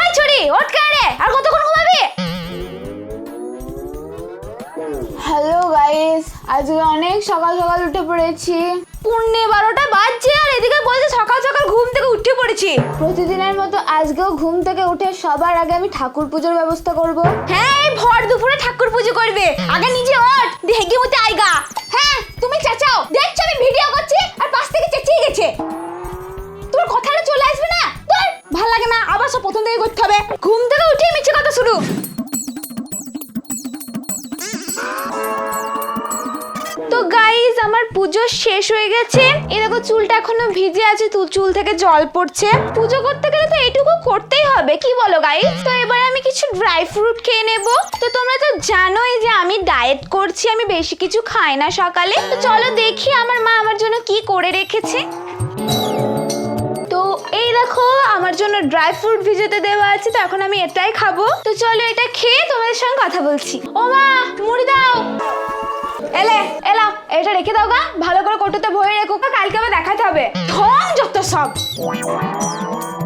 ওই ছুরি ওঠ রে আর কতক্ষণ ঘুমাবি? হ্যালো গাইস আজকে অনেক সকাল সকাল উঠে পড়েছি। পুণ্যে বারোটা বাজছে আর এদিকে বলছে সকাল সকাল ঘুম থেকে উঠে পড়েছি। প্রতিদিনের মতো আজকেও ঘুম থেকে উঠে সবার আগে আমি ঠাকুর পুজোর ব্যবস্থা করব। হ্যাঁ এই ভর দুপুরে ঠাকুর পুজো করবে। আগে নিজে ওঠ দেখি মতে আইগা হ্যাঁ তুমি চেঁচাও। দেখছ আমি ভিডিও করছি আর পাশ থেকে চেঁচিয়ে গেছে। সব প্রথম থেকে করতে হবে। ঘুম থেকে উঠে মিছে কথা শুরু। তো গাইজ আমার পুজো শেষ হয়ে গেছে। এই দেখো, চুলটা এখনও ভিজে আছে, তো চুল থেকে জল পড়ছে। পুজো করতে গেলে তো এইটুকু করতেই হবে, কি বলো গাইজ তো এবার আমি কিছু ড্রাই ফ্রুট খেয়ে নেব। তো তোমরা তো জানোই যে আমি ডায়েট করছি, আমি বেশি কিছু খাই না সকালে। তো চলো দেখি আমার মা আমার জন্য কি করে রেখেছে। তো এই দেখো আমার জন্য ড্রাই ফ্রুট ভিজাতে দেওয়া আছে, তো এখন আমি এটাই খাব। তো চলো এটা খেয়ে তোমাদের সঙ্গে কথা বলছি। ও মা, মুড়ি দাও। এলে, এলা, এটা রেখে দাও গা। ভালো করে কটুতে ভরে রেখো কালকে আবার দেখাতে হবে। থম যত সব।